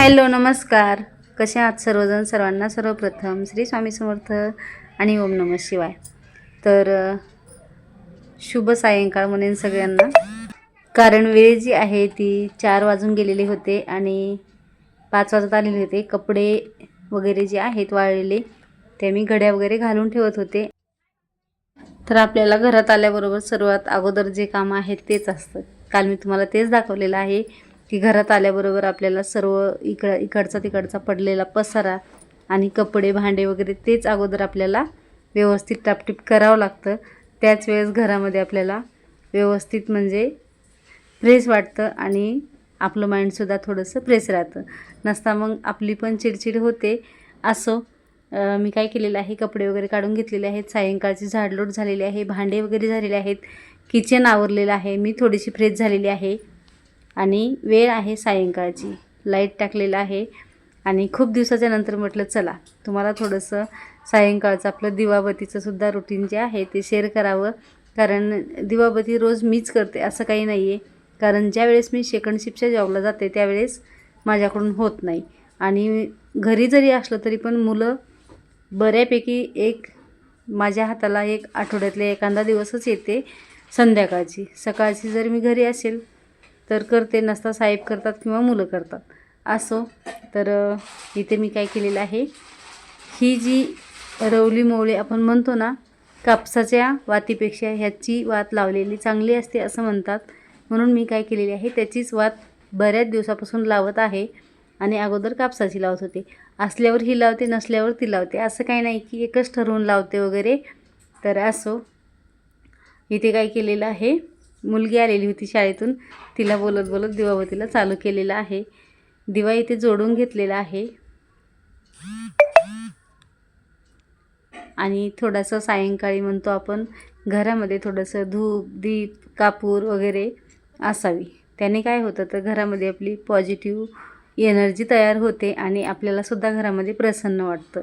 Hello नमस्कार. कसे आहात सर्वजण? सर्वांना सर्वप्रथम श्री स्वामी समर्थ आणि ओम नम शिवाय. तर शुभ सायंकाळ म्हणेन सगळ्यांना. कारण वेळ जी आहे ती चार वाजून गेलेली होते आणि पाच वाजत आलेले होते. कपडे वगैरे जे आहेत वाळलेले ते मी घड्या वगैरे घालून ठेवत होते. तर आपल्याला घरात आल्याबरोबर सर्वात अगोदर जे काम आहेत तेच असतं. काल मी तुम्हाला तेच दाखवलेलं आहे. की घरात आल्याबरोबर आपल्याला सर्व इकड इकडचा तिकडचा पडलेला पसारा आणि कपडे भांडे वगैरे तेच अगोदर आपल्याला व्यवस्थित टापटीप करावं लागतं. त्याच वेळेस घरामध्ये आपल्याला व्यवस्थित म्हणजे फ्रेश वाटतं आणि आपलं माइंडसुद्धा थोडंसं फ्रेश राहतं. नसता मग आपली पण चिडचिड होते. असो मी काय केलेलं आहे कपडे वगैरे काढून घेतलेले आहेत सायंकाळची झाडलोट झालेली आहे भांडे वगैरे झालेले आहेत किचन आवरलेलं आहे मी थोडीशी फ्रेश झालेली आहे. आणि वेळ आहे सायंकाळची. लाइट टाकलेलं आहे. आणि खूप दिवसाच्या नंतर म्हटलं चला तुम्हाला थोडंसं सायंकाळचं आपलं दिवाबतीचं सुद्धा रुटीन जे आहे ते शेअर करावं. कारण दिवाबती रोज मीच करते असं काही नाही आहे कारण ज्यावेळेस मी सेकंड शिफ्टच्या जॉबला जाते त्यावेळेस माझ्याकडून होत नाही. आणि घरी जरी असलं तरी पण मुलं बऱ्यापैकी एक माझ्या हाताला एक आठवड्यातले एखादा दिवसच येते संध्याकाळची. सकाळची जर मी घरी असेल तर करते नसता साहेब करतात किंवा मुलं करतात. असो. तर इथे मी काय केलेलं आहे? ही जी रवली मोवळी आपण म्हणतो ना कापसाच्या वातीपेक्षा ह्याची वात लावलेली चांगली असते असं म्हणतात. म्हणून मी काय केलेली आहे त्याचीच वात बऱ्याच दिवसापासून लावत आहे आणि अगोदर कापसाची लावत होते. असल्यावर ही लावते नसल्यावर ती लावते. असं काही नाही की एकच ठरवून लावते वगैरे. तर असो. इथे काय केलेलं आहे? मुलगी आलेली होती शाळेतून. तिला बोलत बोलत दिवाबतीला चालू केलेलं आहे. दिवा इथे जोडून घेतलेला आहे. आणि थोडासा सायंकाळी म्हणतो आपण घरामध्ये थोडंसं धूप दीप कापूर वगैरे असावी. त्याने काय होतं तर घरामध्ये आपली पॉझिटिव्ह एनर्जी तयार होते आणि आपल्यालासुद्धा घरामध्ये प्रसन्न वाटतं.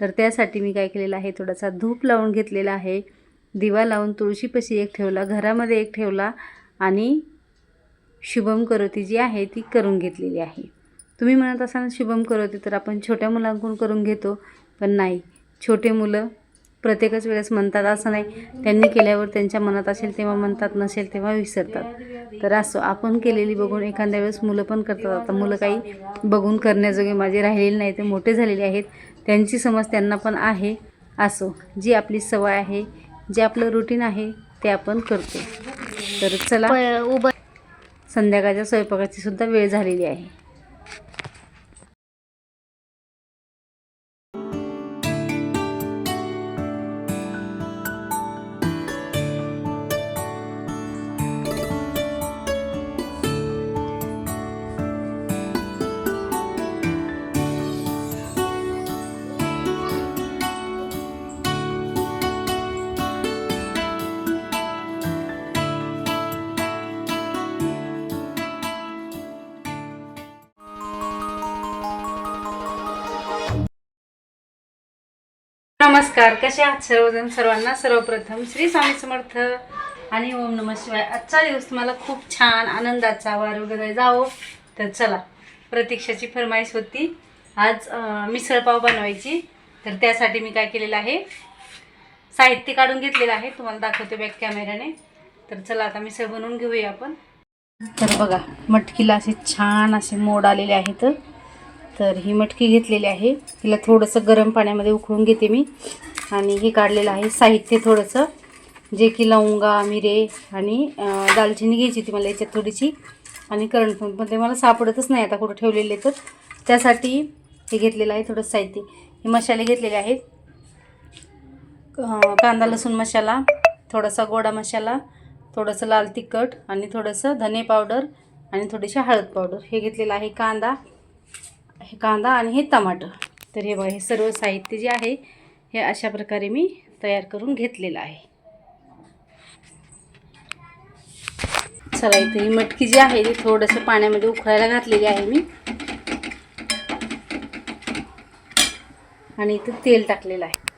तर त्यासाठी मी काय केलेलं आहे थोडासा धूप लावून घेतलेला आहे. दिवा लावून तुळशीपाशी एक ठेवला घरामध्ये एक ठेवला आणि शुभम करोती जी आहे ती करून घेतलेली आहे. तुम्ही म्हणत असाल शुभम करोती तर आपण छोट्या मुलांकडून करून घेतो. पण नाही. छोटे मुलं प्रत्येकच वेळेस म्हणतात असं नाही. त्यांनी केल्यावर त्यांच्या मनात असेल तेव्हा म्हणतात नसेल तेव्हा विसरतात. तर असो आपण केलेली बघून एखाद्या वेळेस मुलं पण करतात. आता मुलं काही बघून करण्याजोगे माझे राहिलेले नाही ते मोठे झालेले आहेत. त्यांची समज त्यांना पण आहे. असो जी आपली सवय आहे जे आपलं रुटीन आहे ते आपण करतो. तर चला उभं संध्याकाळच्या स्वयंपाकाची सुद्धा वेळ झालेली आहे. नमस्कार कसे आहात सर्वजण? सर्वांना सर्वप्रथम श्री स्वामी समर्थ आणि ओम नम शिवाय. आजचा दिवस तुम्हाला खूप छान आनंदाचा वार वगैरे जावो. तर चला प्रतीक्षाची फरमाईश होती. आज मिसळपाव बनवायची. तर त्यासाठी मी काय केलेलं आहे? साहित्य काढून घेतलेलं आहे. तुम्हाला दाखवते बॅक कॅमेऱ्याने तर चला आता मिसळ बनवून घेऊया आपण. तर बघा मटकीला असे छान असे मोड आलेले आहेत. तर ही मटकी घेतलेली आहे. तिला थोडंसं गरम पाण्यामध्ये उकळून घेते मी. आणि हे काढलेलं आहे साहित्य थोडंसं जे की लवंगा मिरे आणि दालचिनी घ्यायची होती मला याच्यात थोडीशी. आणि करण पण ते मला सापडतच नाही आता कुठं ठेवलेले तर. त्यासाठी हे घेतलेलं आहे थोडंसं साहित्य. हे मसाले घेतलेले आहेत. कांदा लसूण मसाला थोडासा गोडा मसाला थोडंसं लाल तिखट आणि थोडंसं धने पावडर आणि थोडीशी हळद पावडर. हे घेतलेलं आहे कांदा. हे कांदा आणि हे टमाटर. तर हे बघा हे सर्व साहित्य जे आहे हे अशा प्रकारे मी तयार करून घेतलेलं आहे. चला इथे ही मटकी जी आहे ती थोडंसं पाण्यामध्ये उकळायला घातलेली आहे मी. आणि इथं तेल टाकलेलं आहे.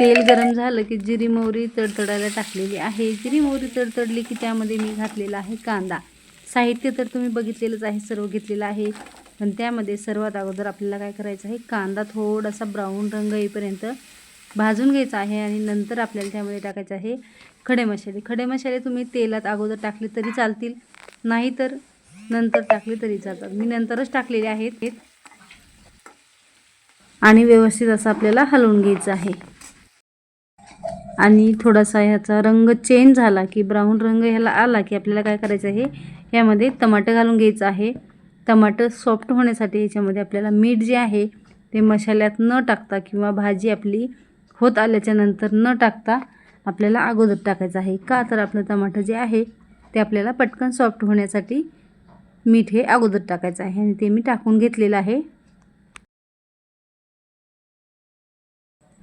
तेल गरम झालं की जिरी मोहरी तडतडायला टाकलेली आहे. जिरी मोहरी तडतडली की त्यामध्ये मी घातलेला आहे कांदा. साहित्य तर तुम्ही बघितलेलंच आहे सर्व घेतलेलं आहे. पण त्यामध्ये सर्वात अगोदर आपल्याला काय करायचं आहे कांदा थोडासा ब्राऊन रंग येईपर्यंत भाजून घ्यायचा आहे आणि नंतर आपल्याला त्यामध्ये टाकायचं आहे खडे मसाले. खडे मसाले तुम्ही तेलात अगोदर टाकले तरी चालतील नाही तर नंतर टाकले तरी चालतात. मी नंतरच टाकलेले आहेत. आणि व्यवस्थित असं आपल्याला हलवून घ्यायचं आहे. आणि थोडासा ह्याचा रंग चेंज झाला की ब्राऊन रंग ह्याला आला की आपल्याला काय करायचं आहे? यामध्ये टमाटर घालून घ्यायचं आहे. टमाटर सॉफ्ट होण्यासाठी ह्याच्यामध्ये आपल्याला मीठ जे आहे ते मसाल्यात न टाकता किंवा भाजी आपली होत आल्याच्यानंतर न टाकता आपल्याला अगोदर टाकायचं आहे. का तर आपलं टमाटर जे आहे ते आपल्याला पटकन सॉफ्ट होण्यासाठी मीठ हे अगोदर टाकायचं आहे. आणि ते मी टाकून घेतलेलं आहे.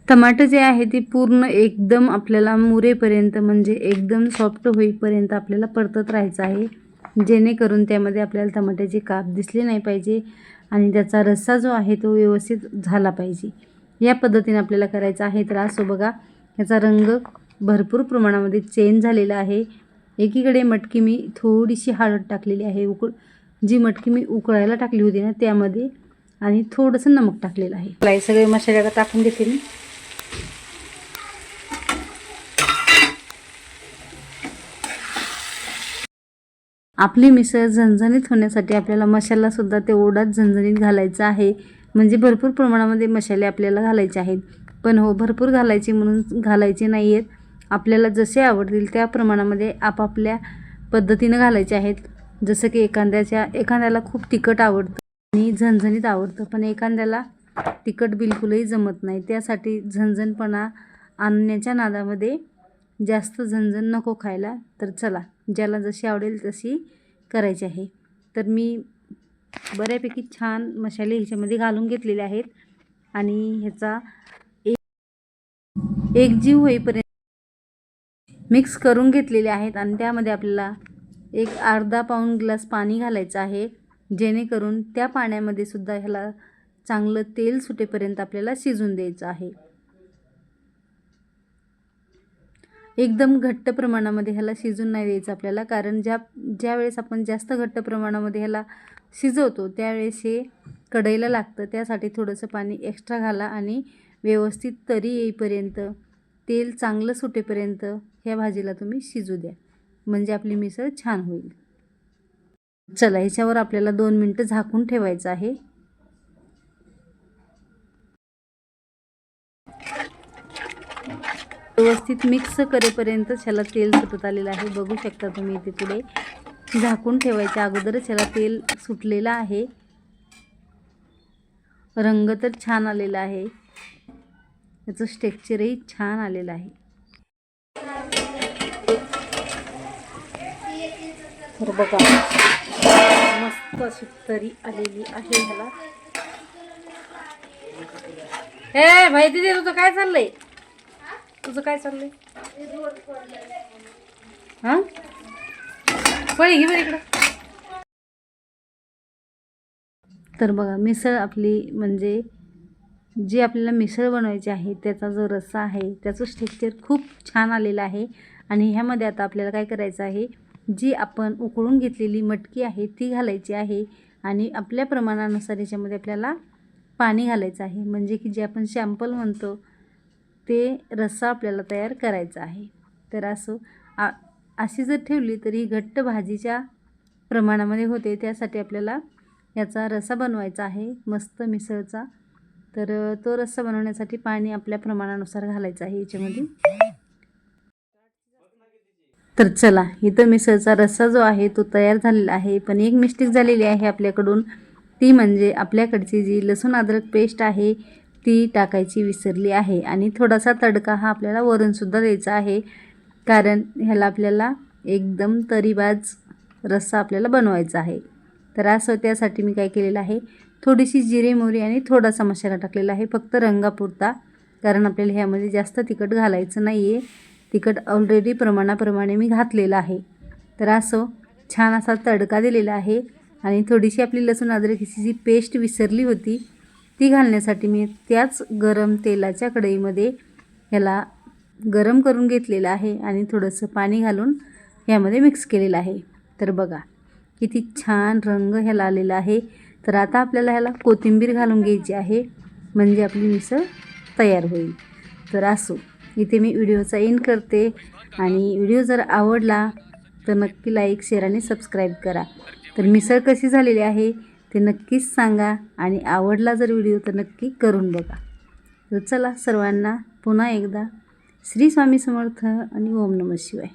टमाटे जे आहे ते पूर्ण एकदम आपल्याला मुरेपर्यंत म्हणजे एकदम सॉफ्ट होईपर्यंत आपल्याला परतत राहायचं आहे. जेणेकरून त्यामध्ये आपल्याला टमाट्याचे काप दिसले नाही पाहिजे आणि त्याचा रस्सा जो आहे तो व्यवस्थित झाला पाहिजे. या पद्धतीने आपल्याला करायचा आहे. तर असो बघा याचा रंग भरपूर प्रमाणामध्ये चेंज झालेला आहे. एकीकडे मटकी मी थोडीशी हळद टाकलेली आहे उकळ जी मटकी मी उकळायला टाकली होती ना त्यामध्ये आणि थोडंसं नमक टाकलेलं आहे. सगळे मसाले टाकून घेते मी आपली मिसळ झणझणीत होण्यासाठी आपल्याला मसालासुद्धा तेवढाच झणझणीत घालायचा आहे. म्हणजे भरपूर प्रमाणामध्ये मसाले आपल्याला घालायचे आहेत. पण हो भरपूर घालायचे म्हणून घालायचे नाही आहेत आपल्याला जसे आवडतील त्या प्रमाणामध्ये आपापल्या पद्धतीनं घालायचे आहेत. जसं की एखाद्याच्या एखाद्याला खूप तिखट आवडतं आणि झणझणीत आवडतं पण एखाद्याला तिखट बिलकुलही जमत नाही. त्यासाठी झणझणपणा आणण्याच्या नादामध्ये जास्त झणझण नको खायला तर चला. ज्याला जशी आवडेल तशी करायची आहे. तर मी बऱ्यापैकी छान मसाले ह्याच्यामध्ये घालून घेतलेले आहेत. आणि ह्याचा एक जीव होईपर्यंत मिक्स करून घेतलेले आहेत. आणि त्यामध्ये आपल्याला एक अर्धा पाऊण ग्लास पाणी घालायचं आहे. जेणेकरून त्या पाण्यामध्ये सुद्धा ह्याला चांगलं तेल सुटेपर्यंत आपल्याला शिजून द्यायचं आहे. एकदम घट्ट प्रमाणामध्ये ह्याला शिजून नाही द्यायचं आपल्याला. कारण ज्या ज्यावेळेस आपण जास्त घट्ट प्रमाणामध्ये ह्याला शिजवतो त्यावेळेस हे कढईला लागतं. त्यासाठी थोडंसं पाणी एक्स्ट्रा घाला आणि व्यवस्थित तरी येईपर्यंत तेल चांगलं सुटेपर्यंत ह्या भाजीला तुम्ही शिजू द्या. म्हणजे आपली मिसळ छान होईल. चला ह्याच्यावर आपल्याला दोन मिनटं झाकून ठेवायचं आहे. व्यवस्थित मिक्स करेपर्यंत ह्याला तेल सुटत आलेलं आहे. बघू शकता तुम्ही इथे पुढे. झाकून ठेवायच्या अगोदरच ह्याला तेल सुटलेलं आहे. रंग तर छान आलेला आहे. याचं स्ट्रेक्चरही छान आलेलं आहे. तर बघा मस्त अशी तरी आलेली आहे ह्याला. हे भाई दिदी तुझं काय चाललंय? तुझं काय चाललंय? हा? पळी घे बरं इकडं. तर बघा मिसळ आपली म्हणजे जी आपल्याला मिसळ बनवायची आहे त्याचा जो रस्सा आहे त्याचं स्ट्रक्चर खूप छान आलेलं आहे. आणि ह्यामध्ये आता आपल्याला काय करायचं आहे जी आपण उकळून घेतलेली मटकी आहे ती घालायची आहे. आणि आपल्या प्रमाणानुसार याच्यामध्ये आपल्याला पाणी घालायचं आहे. म्हणजे की जे आपण शॅम्पल म्हणतो ते रस्सा आपल्याला तयार करायचा आहे. तर असं आ अशी जर ठेवली तरी घट्ट भाजीच्या प्रमाणामध्ये होते. त्यासाठी आपल्याला याचा रस्सा बनवायचा आहे मस्त मिसळचा. तर तो रस्सा बनवण्यासाठी पाणी आपल्या प्रमाणानुसार घालायचं आहे याच्यामध्ये. तर चला इथं मिसळचा रस्सा जो आहे तो तयार झालेला आहे. पण एक मिस्टेक झालेली आहे आपल्याकडून. ती म्हणजे आपल्याकडची जी लसूण अद्रक पेस्ट आहे ती टाकायची विसरली आहे. आणि थोडासा तडका हा आपल्याला वरूनसुद्धा द्यायचा आहे. कारण ह्याला आपल्याला एकदम तरीबाज रस्सा आपल्याला बनवायचा आहे. तर असं त्यासाठी मी काय केलेलं आहे. थोडीशी जिरे मोरी आणि थोडासा मसाला टाकलेला आहे. फक्त रंगापुरता. कारण आपल्याला ह्यामध्ये जास्त तिखट घालायचं नाही आहे तिखट ऑलरेडी प्रमाणाप्रमाणे मी घातलेलं आहे. तर असं छान असा तडका दिलेला आहे. आणि थोडीशी आपली लसूण अद्रकीची जी पेस्ट विसरली होती ती घालण्यासाठी मी त्याच गरम तेलाच्या कढईमध्ये ह्याला गरम करून घेतलेलं आहे आणि थोडंसं पाणी घालून यामध्ये मिक्स केलेलं आहे. तर बघा किती छान रंग ह्याला आलेला आहे. तर आता आपल्याला ह्याला कोथिंबीर घालून घ्यायची आहे म्हणजे आपली मिसळ तयार होईल. तर असो इथे मी व्हिडिओचा एंड करते आणि व्हिडिओ जर आवडला तर नक्की लाईक शेअर आणि सबस्क्राईब करा. तर मिसळ कशी झालेली आहे? ते नक्कीच सांगा आणि आवडला जर व्हिडिओ तर नक्की करून बघा. तर चला सर्वांना पुन्हा एकदा श्री स्वामी समर्थ आणि ओम नमः शिवाय.